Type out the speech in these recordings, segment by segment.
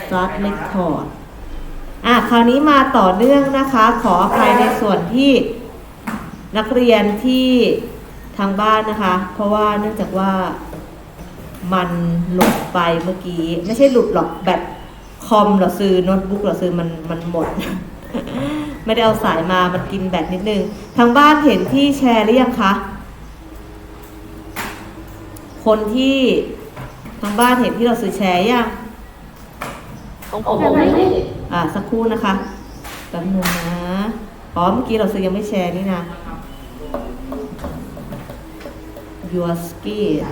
start record อะคราวนี้มาต่อเนื่องนะคะ ขออภัยในส่วนที่นักเรียนที่ทางบ้านนะคะ เพราะว่าเนื่องจากว่ามันหลุดไปเมื่อกี้ ไม่ใช่หลุดหรอกแบตคอมหราซื้อโน้ตบุ๊กหราซื้อมันมันหมด ไม่ได้เอาสายมามันกินแบตนิดนึง ทางบ้านเห็นที่แชร์หรือยังคะ คนที่ทางบ้านเห็นที่เราซื้อแชร์ยังของผมผมไม่เห็นอ่าสักครู่นะคะแป๊บนึงนะอ๋อเมื่อกี้เราซื้อยังไม่แชร์นี่นะ your skin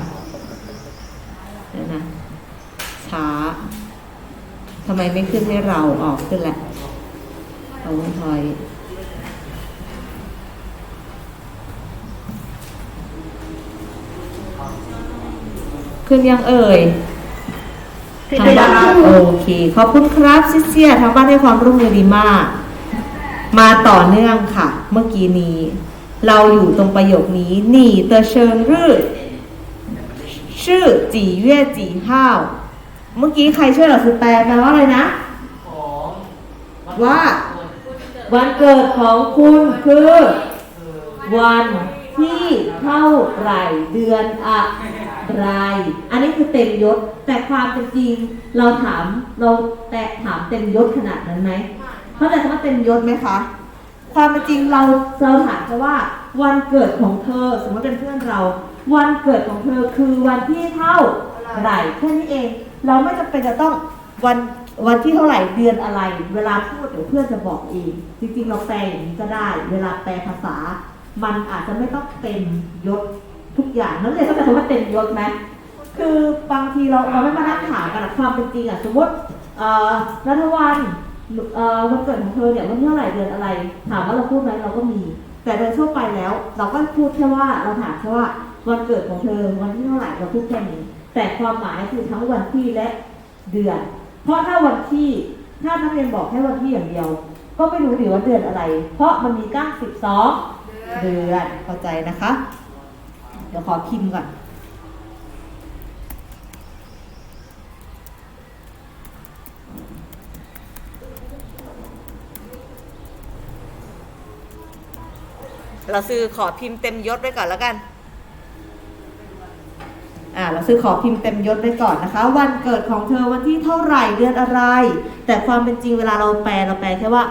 เดี๋ยวนะ ช้าทำไมไม่ขึ้นให้เราออกขึ้นแหละเอาไว้ทอย ขึ้นยังเอ่ยทางบ้านโอเค ขอบคุณครับซิเซียทางบ้านให้ความร่วมมือดีมาก มาต่อเนื่องค่ะ เมื่อกี้นี้ เราอยู่ตรงประโยคนี้หนี่เตอเชิงรื่อชื่อจีเย่จีห้าวเมื่อกี้ใครช่วยเราคือแปลแปลว่าอะไรนะว่า วันเกิดของคุณคือวัน ที่เท่าไหร่เดือนอะไร อันนี้คือเต็มยศ แต่ความเป็นจริงเราถามเราแต่ถามเต็มยศขนาดนั้นไหมเข้าใจคำว่าเต็มยศไหมคะ ความเป็นจริงเราเราถามแค่ว่าวันเกิดของเธอ สมมติเป็นเพื่อนเรา วันเกิดของเธอคือวันที่เท่าไหร่แค่นี้เอง เราไม่จำเป็นจะต้องวันวันที่เท่าไหร่เดือนอะไร เวลาพูดเดี๋ยวเพื่อนจะบอกเอง จริงๆ เราแปลอย่างนี้ก็ได้ เวลาแปลภาษา มันอาจจะไม่ต้องเต็มยศทุกอย่างนักเรียนเข้าใจคำว่าเต็มยศไหมคือบางทีเราเราไม่มานั่งถามกันอะความเป็นจริงอะสมมติเอ่อนัทวันวันเกิดของเธอเนี่ยวันที่เท่าไหร่เดือนอะไร ถามว่าเราพูดไหมเราก็มี แต่โดยทั่วไปแล้ว เราก็พูดแค่ว่าเราถามแค่ว่าวันเกิดของเธอวันที่เท่าไหร่เราพูดแค่นี้ แต่ความหมายคือทั้งวันที่และเดือน เพราะถ้าวันที่ถ้านักเรียนบอกแค่วันที่อย่างเดียว ก็ไม่รู้ดีว่าเดือนอะไร เพราะมันมีกั้งสิบสอง เดือนเข้าใจนะคะ เดี๋ยวขอพิมพ์ก่อนเราซื้อขอพิมพ์เต็มยศไว้ก่อนแล้วกัน อ่า เราซื้อขอพิมพ์เต็มยศไว้ก่อนนะคะ วันเกิดของเธอวันที่เท่าไหร่เดือนอะไร แต่ความเป็นจริงเวลาเราแปลเราแปลแค่ว่า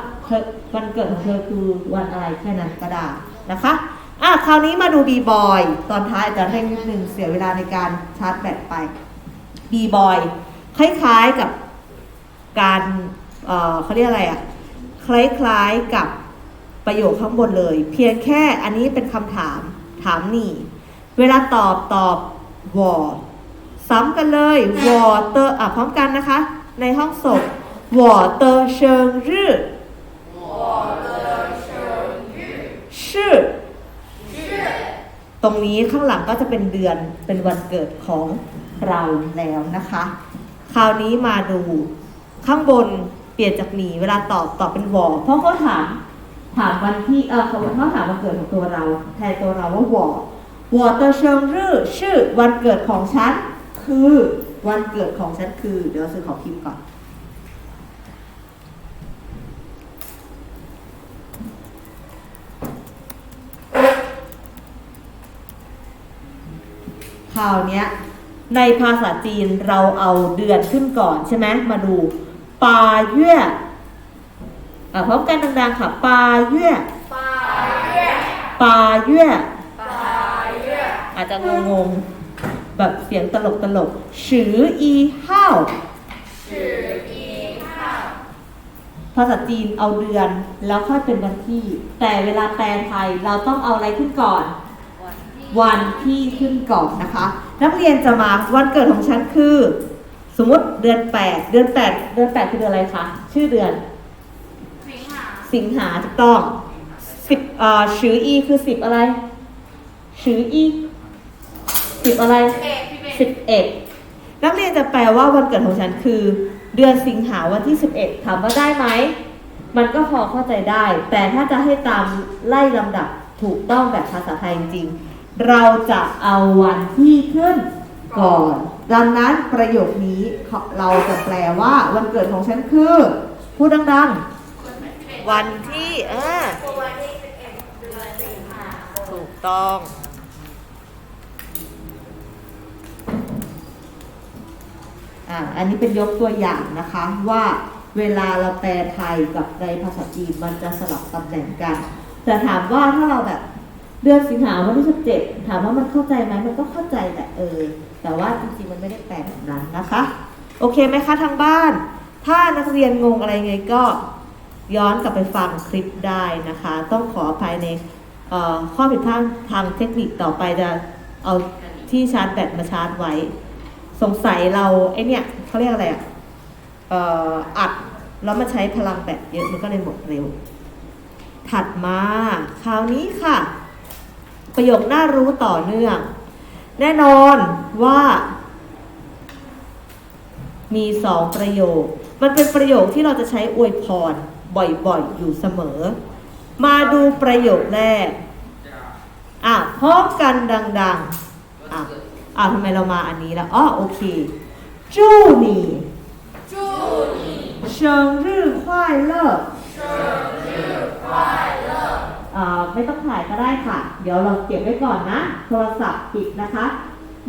วันเกิดของเธอคือวันอะไรแค่นั้นก็ได้ นะคะอะคราวนี้มาดูบีบอยตอนท้ายจะเร่งนิดนึงเสียเวลาในการชาร์จแบตไปบีบอยคล้ายๆกับการเออเขาเรียกอะไรอะคล้ายๆกับประโยคข้างบนเลย เพียงแค่อันนี้เป็นคำถามถามหนี่ เวลาตอบตอบวอซ้ำกันเลยวอเตอร์อะพร้อมกันนะคะ ในห้องศพวอเตอร์เชิงรื่อ ชื่อ ตรงนี้ข้างหลังก็จะเป็นเดือนเป็นวันเกิดของเราแล้วนะคะ คราวนี้มาดูข้างบนเปลี่ยนจากหนีเวลาตอบตอบเป็นวอเพราะเขาถามถามวันที่เออเขาเขาถามวันเกิดของตัวเรา แทนตัวเราว่าวอวอเตอร์เชิงรื่อชื่อวันเกิดของฉันคือวันเกิดของฉันคือ เดี๋ยวซื้อขอพิมพ์ก่อน คราวนี้ในภาษาจีนเราเอาเดือนขึ้นก่อนใช่ไหมมาดูปาเย่อะพร้อมกันดังๆค่ะปาเย่ปาเย่อาจจะงงๆแบบเสียงตลกตลกๆชืออีห้าวภาษาจีนเอาเดือนแล้วค่อยเป็นวันที่ แต่เวลาแปลไทยเราต้องเอาอะไรขึ้นก่อน วันที่ขึ้นก่อนนะคะ นักเรียนจะมาวันเกิดของฉันคือ สมมติเดือน 8 เดือน 8 เดือน 8 คือเดือนอะไรคะชื่อเดือน สิงหาถูกต้องสิบเอ่อชืออีคือสิบอะไรชืออีสิบอะไรสิบเอ็ดนักเรียนจะแปลว่าวันเกิดของฉันคือ เดือนสิงหาวันที่สิบเอ็ดถามว่าได้ไหมมันก็พอเข้าใจได้ แต่ถ้าจะให้ตามไล่ลำดับถูกต้องแบบภาษาไทยจริงๆ เราจะเอาวันที่ขึ้นก่อน ดังนั้นประโยคนี้เราจะแปลว่าวันเกิดของฉันคือ พูดดังๆ วันที่เออถูกต้องอ่าอันนี้เป็นยกตัวอย่างนะคะว่าเวลาเราแปลไทยกับในภาษาจีนมันจะสลับตำแหน่งกัน แต่ถามว่าถ้าเราแบบ เดือนสิงหาวันที่สิบเจ็ดถามว่ามันเข้าใจไหมมันก็เข้าใจแหละเออแต่ว่าจริงๆมันไม่ได้แปลแบบนั้นนะคะ โอเคไหมคะทางบ้าน ถ้านักเรียนงงอะไรไงก็ย้อนกลับไปฟังคลิปได้นะคะ ต้องขออภัยในข้อผิดพลาดทางเทคนิคต่อไปจะเอาที่ชาร์จแบตมาชาร์จไว้ สงสัยเราไอเนี่ยเขาเรียกอะไรอะเอ่ออัดแล้วมันใช้พลังแบตเยอะมันก็เลยหมดเร็ว ถัดมาคราวนี้ค่ะ ประโยคน่ารู้ต่อเนื่อง แน่นอนว่า มีสองประโยค มันเป็นประโยคที่เราจะใช้อวยพรบ่อยๆ อยู่เสมอ มาดูประโยคแรก อ่ะพร้อมกันดังๆ อ่ะอ่ะทำไมเรามาอันนี้แล้วอ๋อโอเคจูนี่จูนี่生日快乐อ่า ไม่ต้องถ่ายก็ได้ค่ะ เดี๋ยวเราเก็บไว้ก่อนนะ โทรศัพท์ปิดนะคะ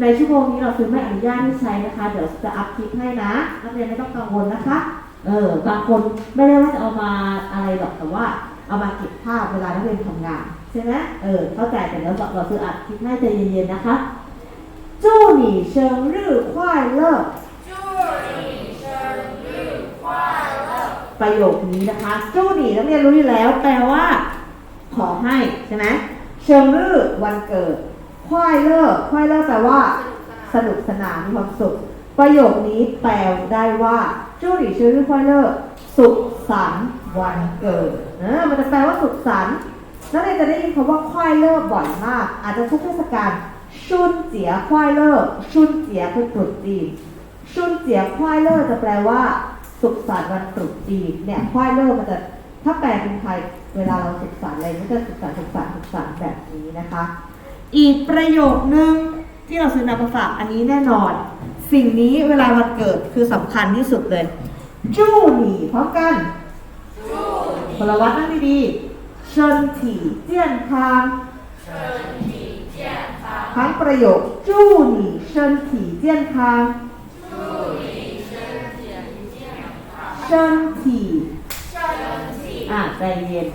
ในชั่วโมงนี้เราซื้อไม่อนุญาตให้ใช้นะคะ เดี๋ยวจะอัพคลิปให้นะ นักเรียนไม่ต้องกังวลนะคะ เออ บางคนไม่ได้ว่าจะเอามาอะไรหรอก แต่ว่าเอามาเก็บภาพเวลานักเรียนทำงาน ใช่ไหมเออ เข้าใจแต่แล้วเราซื้ออัดคลิปให้ใจเย็นๆนะคะ祝你生日快乐ประโยคนี้นะคะจู้หนีนักเรียนรู้อยู่แล้ว แปลว่า ขอให้ใช่ไหมเชิงรื่อวันเกิด ควายเลอร์ควายเลอร์แปลว่า สนุกสนานมีความสุข ประโยคนี้แปลได้ว่าจู้หนีเชิงรื่อควายเลอร์สุขสันต์วันเกิดเออมันจะแปลว่าสุขสันต์นักเรียนจะได้ยินคำว่าควายเลอร์บ่อยมาก อาจจะทุกเทศกาลชุนเจียควายเลอร์ชุนเจียคือตรุษจีนชุนเจียควายเลอร์จะแปลว่า สุขสันต์วันตรุษจีนเนี่ยควายเลอร์มันจะถ้าแปลเป็นไทย เวลาเราสุขสันต์อะไรมันจะสุขสันต์สุขสันต์สุขสันต์แบบนี้นะคะ อีกประโยคนึงที่เราซื้อนำมาฝากอันนี้แน่นอน สิ่งนี้เวลาวันเกิดคือสำคัญที่สุดเลย จู้หนีพร้อมกันพลวัตนั่งดีๆเชิญถี่เจียนทางทั้งประโยคจู้หนีเชิญถี่เจียนทางเชิญถี่อะใจเย็น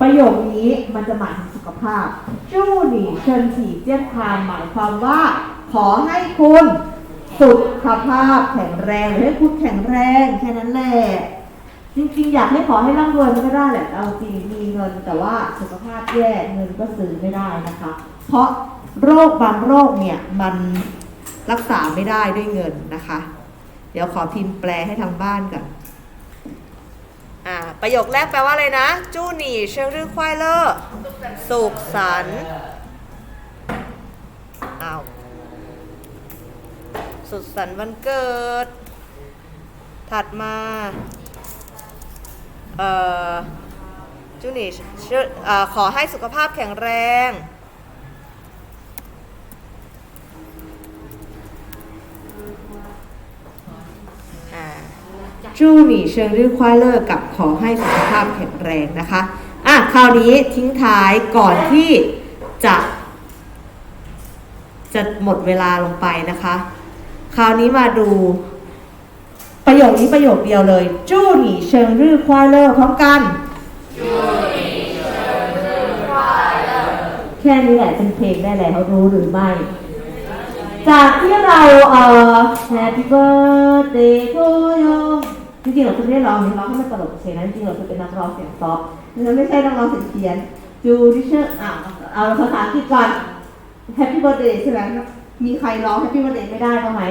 ประโยคนี้มันจะหมายถึงสุขภาพจู้หนี่เชิญถีเจียนคานหมายความว่า ขอให้คุณสุขภาพแข็งแรงให้คุณแข็งแรงแค่นั้นแหละจริงๆ อยากให้ขอให้ร่ำรวยมันก็ได้แหละเอาจริงมีเงินแต่ว่าสุขภาพแย่เงินก็ซื้อไม่ได้นะคะ เพราะโรคบางโรคเนี่ยมันรักษาไม่ได้ด้วยเงินนะคะ เดี๋ยวขอพิมพ์แปลให้ทางบ้านก่อน อ่าประโยคแรกแปลว่าอะไรนะ จู้หนี่เชิงรื่อควายเลอร์สุขสันต์อ้าวสุขสันต์วันเกิด ถัดมาเอ่อจูหนี่เชื่อเอ่อขอให้สุขภาพแข็งแรง จู้หนี่เชิงรื่อควายเลอร์กับขอให้สุขภาพแข็งแรงนะคะอะคราวนี้ทิ้งท้ายก่อนที่จะจะหมดเวลาลงไปนะคะ คราวนี้มาดูประโยคนี้ประโยคเดียวเลย จู้หนี่เชิงรื่อควายเลอร์พร้อมกันแค่นี้แหละเป็นเพลงได้แล้วรู้หรือไม่ จากที่เราเอ่อ Happy birthday to you จริงๆเราคือเรียกร้องเนี่ยร้องให้มันตลกเฉยนะจริงๆเราคือเป็นนักร้องเสียงซอฟเราไม่ใช่นักร้องเสียงเพี้ยนจูดิเชอร์อะเอาภาษาอังกฤษก่อนแฮปปี้เบอร์เดย์ใช่ไหมมีใครร้องแฮปปี้เบอร์เดย์ไม่ได้บ้างไหม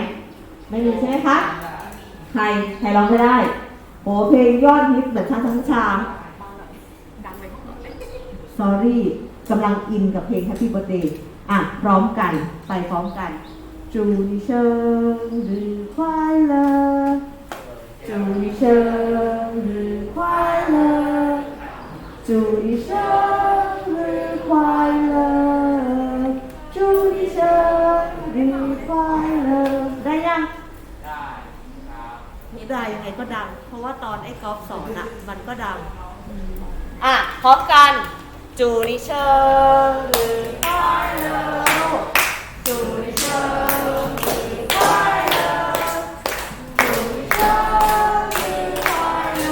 ไม่มีใช่ไหมคะใครใครร้องไม่ได้โอ้เพลงยอดฮิตเหมือนทั้งทั้งชาม sorry กำลังอินกับเพลง Happy Birthday อะ พร้อมกัน ไปพร้อมกันจูนิเชิงดื ยังไงก็ดัง เพราะว่าตอนไอ้กอล์ฟสอนอะมันก็ดัง อะพร้อมกันจูนิเชอร์หรือไฟเลจูนิเชอร์หรือไฟเลจูนิเชอร์หรือไฟเล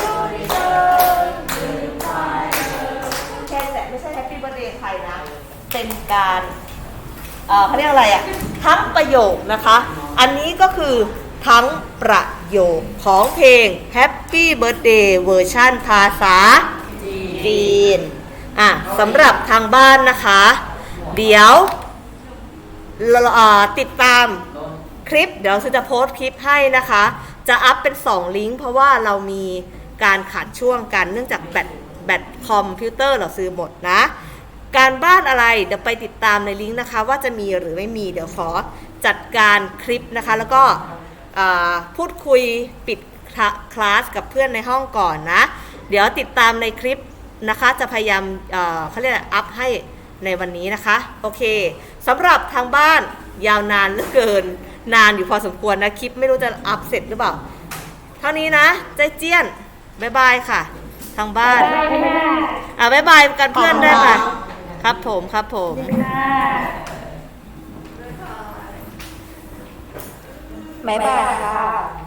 จูนิเชอร์หรือไฟเลแค่แต่ไม่ใช่แฮปปี้เบ t ร์ a เดย์ใครนะ เป็นการเอ่อเขาเรียกอะไรอะ ทั้งประโยคนะคะ อันนี้ก็คือ ทั้งประโยคของเพลง Happy Birthday เวอร์ชันภาษาจีนอะสำหรับทางบ้านนะคะ เดี๋ยวติดตามคลิป เดี๋ยวจะโพสต์คลิปให้นะคะ จะอัพเป็น 2 ลิงก์ เพราะว่าเรามีการขาดช่วงกันเนื่องจากแบตแบตคอมพิวเตอร์เราซื้อหมดนะ การบ้านอะไรเดี๋ยวไปติดตามในลิงก์นะคะ ว่าจะมีหรือไม่มีเดี๋ยวขอจัดการคลิปนะคะ แล้วก็ พูดคุยปิดคลาคลาสกับเพื่อนในห้องก่อนนะ เดี๋ยวติดตามในคลิปนะคะ จะพยายามเอ่อเขาเรียกอะไรอัพให้ในวันนี้นะคะ โอเคสำหรับทางบ้านยาวนานเหลือเกิน นานอยู่พอสมควรนะ คลิปไม่รู้จะอัพเสร็จหรือเปล่า เท่านี้นะใจเจี้ยนบ๊ายบายค่ะ ทางบ้าน อะบ๊ายบายกันเพื่อนด้วยค่ะ ครับผมครับผม บ๊ายบายค่ะ